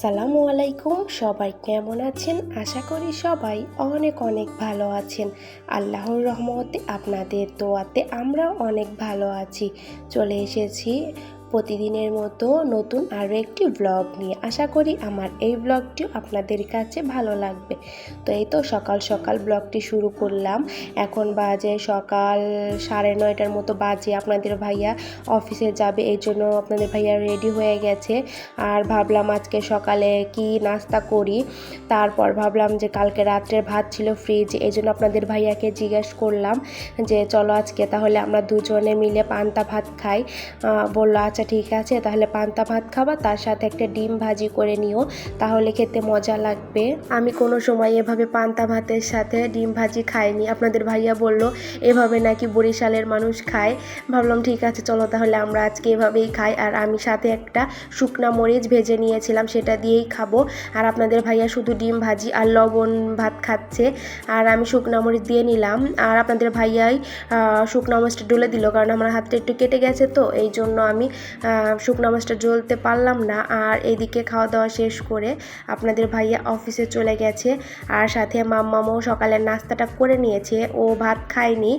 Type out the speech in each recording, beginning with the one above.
আসসালামু আলাইকুম। সবাই কেমন আছেন? আশা করি সবাই অনেক অনেক ভালো আছেন। আল্লাহর রহমতে আপনাদের দোয়াতে আমরা অনেক ভালো আছি। চলে এসেছি প্রতিদিনের মতো নতুন আরও একটি ব্লগ নিয়ে। আশা করি আমার এই ব্লগটিও আপনাদের কাছে ভালো লাগবে। তো এই তো সকাল সকাল ব্লগটি শুরু করলাম। এখন বাজে সকাল সাড়ে নয়টার মতো বাজে। আপনাদের ভাইয়া অফিসে যাবে, এই জন্য আপনাদের ভাইয়া রেডি হয়ে গেছে। আর ভাবলাম আজকে সকালে কি নাস্তা করি। তারপর ভাবলাম যে কালকে রাত্রের ভাত ছিল ফ্রিজ এই জন্য আপনাদের ভাইয়াকে জিজ্ঞেস করলাম যে, চলো আজকে তাহলে আমরা দুজনে মিলে পান্তা ভাত খাই। বলল আচ্ছা ঠিক আছে। তাহলে পান্তা ভাত খাবা, তার সাথে একটা ডিম ভাজি করে নিও। তাহলে খেতে মজা লাগবে। আমি কোনো সময় এভাবে পান্তা ভাতের সাথে ডিম ভাজি খাইনি। আপনাদের ভাইয়া বলল, এভাবে নাকি বরিশালের মানুষ খায়। ভাবলাম, ঠিক আছে, চলো তাহলে আমরা আজকে এভাবেই খাই। আর আমি সাথে একটা শুকনা মরিচ ভেজে নিয়েছিলাম, সেটা দিয়েই খাব। আর আপনাদের ভাইয়া শুধু ডিম ভাজি আর লবণ ভাত খাচ্ছে। আর আমি শুকনা মরিচ দিয়ে নিলাম। আর আপনাদের ভাইয়াই শুকনা মরিচটা ডলে দিল, কারণ আমার হাতটা একটু কেটে গেছে তো এই জন্য আমি শুকনা মাছটা জ্বলতে পারলাম না। আর এদিকে খাওয়া দাওয়া শেষ করে আপনাদের ভাইয়া অফিসে চলে গেছে। আর সাথে মাম্মামও সকালের নাস্তাটা করে নিয়েছে। ও ভাত খায়নি।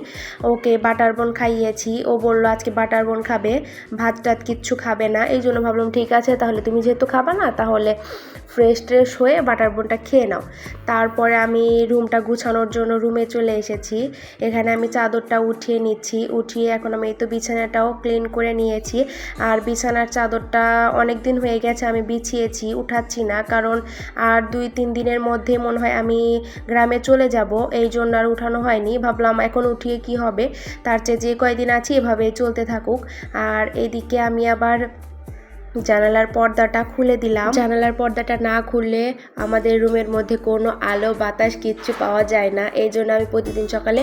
ওকে বাটার বোন খাইয়েছি। ও বলল, আজকে বাটার বোন খাবে ভাত টাত কিচ্ছু খাবে না। এই জন্য ভাবলাম, ঠিক আছে, তাহলে তুমি যেহেতু খাবা না, তাহলে ফ্রেশ ট্রেশ হয়ে বাটার বোনটা খেয়ে নাও। তারপরে আমি রুমটা গুছানোর জন্য রুমে চলে এসেছি। এখানে আমি চাদরটা উঠিয়ে নিচ্ছি। উঠিয়ে এখন আমি এই তো বিছানাটাও ক্লিন করে নিয়েছি। আর বিছানার চাদরটা অনেক দিন হয়ে গেছে, আমি বিছিয়েছি, উঠাচ্ছি না। কারণ আর দুই তিন দিনের মধ্যে মনে হয় আমি গ্রামে চলে যাব, এই জন্য আর উঠানো হয়নি। ভাবলাম এখন উঠিয়ে কি হবে? তার চেয়ে যে কয়দিন আছি এভাবে চলতে থাকুক। আর এদিকে আমি আবার জানালার পর্দাটা খুলে দিলাম। জানালার পর্দাটা না খুললে আমাদের রুমের মধ্যে কোনো আলো, বাতাস কিচ্ছু পাওয়া যায় না। এই জন্য আমি প্রতিদিন সকালে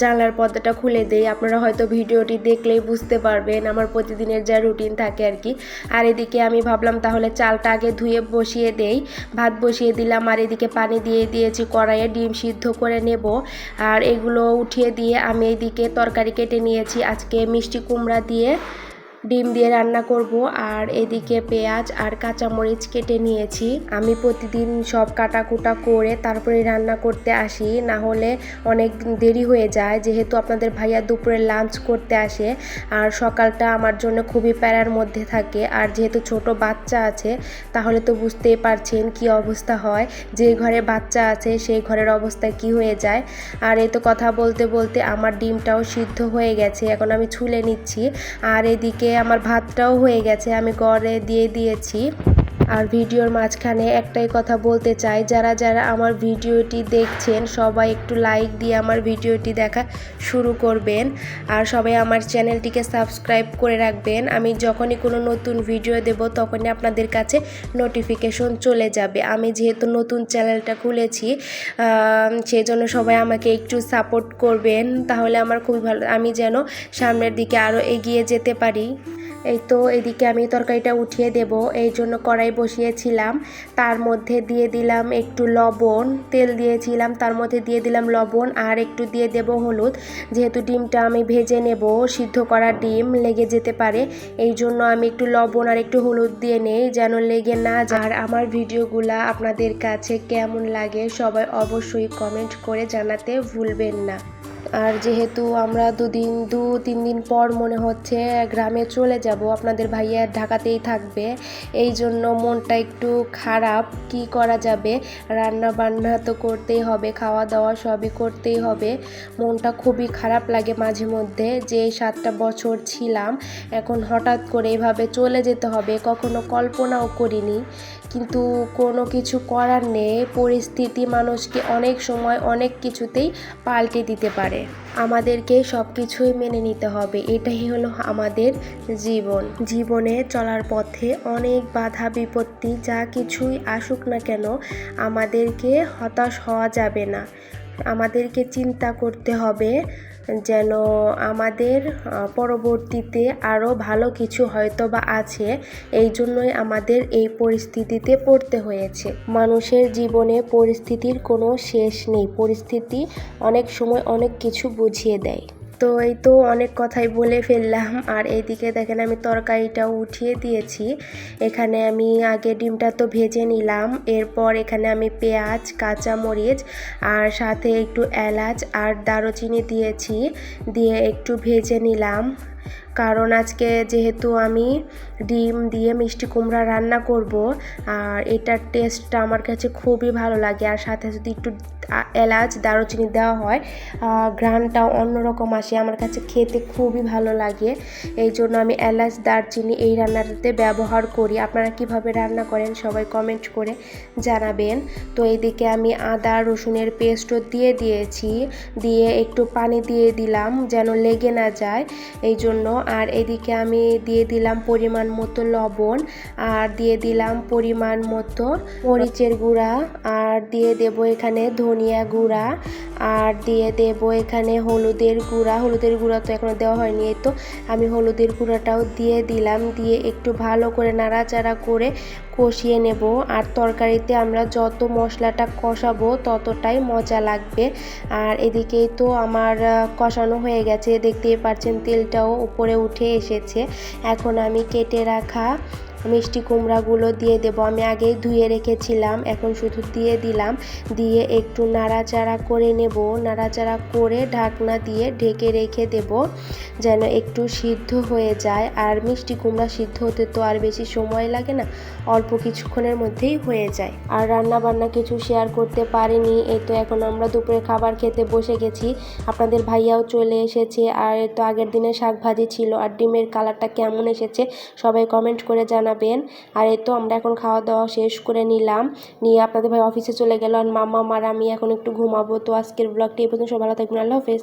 জানালার পর্দাটা খুলে দিই। আপনারা হয়তো ভিডিওটি দেখলেই বুঝতে পারবেন, আমার প্রতিদিনের যা রুটিন থাকে আর কি। আর এদিকে আমি ভাবলাম তাহলে চালটা আগে ধুয়ে বসিয়ে দেই। ভাত বসিয়ে দিলাম আর এদিকে পানি দিয়ে দিয়েছি, কড়াইয়ে ডিম সিদ্ধ করে নেব। আর এগুলো উঠিয়ে দিয়ে আমি এইদিকে তরকারি কেটে নিয়েছি। আজকে মিষ্টি কুমড়া দিয়ে ডিম দিয়ে রান্না করব, আর এদিকে পেঁয়াজ আর কাঁচামরিচ কেটে নিয়েছি। আমি প্রতিদিন সব কাটাকুটা করে তারপরে রান্না করতে আসি না হলে অনেক দেরি হয়ে যায়, যেহেতু আপনাদের ভাইয়া দুপুরে লাঞ্চ করতে আসে, আর সকালটা আমার জন্য খুবই প্যারার মধ্যে থাকে। আর যেহেতু ছোট বাচ্চা আছে, তাহলে তো বুঝতেই পারছেন কি অবস্থা হয়। যে ঘরে বাচ্চা আছে, সেই ঘরের অবস্থা কি হয়ে যায়। আর এই তো কথা বলতে বলতে আমার ডিমটাও সিদ্ধ হয়ে গেছে, এখন আমি ছুলে নিচ্ছি। আর এদিকে আমার ভাতটাও হয়ে গেছে আমি গড়ে দিয়ে দিয়েছি। আর ভিডিওর মাঝখানে একটাই কথা বলতে চাই, যারা যারা আমার ভিডিওটি দেখছেন, সবাই একটু লাইক দিয়ে আমার ভিডিওটি দেখা শুরু করবেন। আর সবাই আমার চ্যানেলটিকে সাবস্ক্রাইব করে রাখবেন। আমি যখনই কোনো নতুন ভিডিও দেব, তখনই আপনাদের কাছে নোটিফিকেশন চলে যাবে। আমি যেহেতু নতুন চ্যানেলটা খুলেছি সেই জন্য সবাই আমাকে একটু সাপোর্ট করবেন। তাহলে আমার খুবই ভালো, আমি যেন সামনের দিকে আরও এগিয়ে যেতে পারি। এই তো এদিকে আমি তরকারিটা উঠিয়ে দেব। এই জন্য কড়াই বসিয়েছিলাম। তার মধ্যে দিয়ে দিলাম একটু লবণ। তেল দিয়েছিলাম, তার মধ্যে দিয়ে দিলাম লবণ আর একটু দিয়ে দেব হলুদ। যেহেতু ডিমটা আমি ভেজে নেব, সিদ্ধ করা ডিম লেগে যেতে পারে। এই জন্য আমি একটু লবণ আর একটু হলুদ দিয়ে নেই যেন লেগে না যায়। আর আমার ভিডিওগুলা আপনাদের কাছে কেমন লাগে সবাই অবশ্যই কমেন্ট করে জানাতে ভুলবেন না। আর যেহেতু আমরা দুদিন, দু, তিন দিন পর মনে হচ্ছে গ্রামে চলে যাব, আপনাদের ভাইয়া ঢাকাতেই থাকবে, এই জন্য মনটা একটু খারাপ, কি করা যাবে? রান্না বান্না তো করতেই হবে খাওয়া দাওয়া সবই করতেই হবে। মনটা খুবই খারাপ লাগে মাঝে মধ্যে, যে সাতটা বছর ছিলাম, এখন হঠাৎ করে এভাবে চলে যেতে হবে, কখনো কল্পনাও করিনি। কিন্তু কোনো কিছু করার নেই, পরিস্থিতি মানুষকে অনেক সময় অনেক কিছুতেই পাল্টে দিতে পারে। আমাদেরকে সব কিছুই মেনে নিতে হবে। এটাই হলো আমাদের জীবন। জীবনে চলার পথে অনেক বাধা, বিপত্তি, যা কিছুই আসুক না কেন আমাদেরকে হতাশ হওয়া যাবে না। আমাদেরকে চিন্তা করতে হবে যেন আমাদের পরবর্তীতে আরও ভালো কিছু হয়তো বা আছে, এই জন্যই আমাদের এই পরিস্থিতিতে পড়তে হয়েছে। মানুষের জীবনে পরিস্থিতির কোনো শেষ নেই। পরিস্থিতি অনেক সময় অনেক কিছু বুঝিয়ে দেয়। তো এই তো অনেক কথাই বলে ফেললাম। আর এইদিকে দেখেন আমি তরকারিটাও উঠিয়ে দিয়েছি। এখানে আমি আগে ডিমটা তো ভেজে নিলাম। এরপর এখানে আমি পেঁয়াজ কাঁচা মরিচ আর সাথে একটু এলাচ আর দারুচিনি দিয়েছি। দিয়ে একটু ভেজে নিলাম। কারণ আজকে যেহেতু আমি ডিম দিয়ে মিষ্টি কুমড়া রান্না করব, আর এটার টেস্টটা আমার কাছে খুবই ভালো লাগে। আর সাথে যদি একটু এলাচ, দারুচিনি দেওয়া হয় ঘ্রাণটাও অন্যরকম আসে। আমার কাছে খেতে খুবই ভালো লাগে। এই জন্য আমি এলাচ, দারচিনি এই রান্নাটাতে ব্যবহার করি। আপনারা কীভাবে রান্না করেন সবাই কমেন্ট করে জানাবেন। তো এইদিকে আমি আদা, রসুনের পেস্টও দিয়ে দিয়েছি। দিয়ে একটু পানি দিয়ে দিলাম যেন লেগে না যায়। এই জন্য আর এদিকে আমি দিয়ে দিলাম পরিমাণ মতো লবণ, আর দিয়ে দিলাম পরিমাণ মতো মরিচের গুঁড়া, আর দিয়ে দেব এখানে ধনিয়া গুঁড়া, আর দিয়ে দেব এখানে হলুদের গুঁড়া। হলুদের গুঁড়া তো এখনও দেওয়া হয়নি, এই তো আমি হলুদের গুঁড়াটাও দিয়ে দিলাম। দিয়ে একটু ভালো করে নাড়াচাড়া করে কষিয়ে নেব। আর তরকারিতে আমরা যত মশলাটা কষাবো ততটাই মজা লাগবে। আর এদিকেই তো আমার কষানো হয়ে গেছে। দেখতেই পাচ্ছেন তেলটাও উপরে উঠে এসেছে। এখন আমি কেটে রাখা মিষ্টি কুমড়াগুলো দিয়ে দেব। আমি আগেই ধুয়ে রেখেছিলাম, এখন শুধু দিয়ে দিলাম। দিয়ে একটু নাড়াচাড়া করে নেব। নাড়াচাড়া করে ঢাকনা দিয়ে ঢেকে রেখে দেব, যেন একটু সিদ্ধ হয়ে যায়। আর মিষ্টি কুমড়া সিদ্ধ হতে তো আর বেশি সময় লাগে না, অল্প কিছুক্ষণের মধ্যেই হয়ে যায়। আর রান্না বান্না কিছু শেয়ার করতে পারিনি, এই তো এখন আমরা দুপুরে খাবার খেতে বসে গেছি। আপনাদের ভাইয়াও চলে এসেছে, আর তো আগের দিনে শাক ভাজি ছিল। আর ডিমের কালারটা কেমন এসেছে, সবাই কমেন্ট করে জানাবেন আর এ তো আমরা এখন খাওয়া দাওয়া শেষ করে নিলাম। নিয়ে আপনাদের ভাই অফিসে চলে গেল। আর মামা, মার, আমি এখন একটু ঘুমাবো। তো আজকের ব্লগটি এই পর্যন্ত। সব ভালো থাকবেন। আল্লাহ হাফেজ।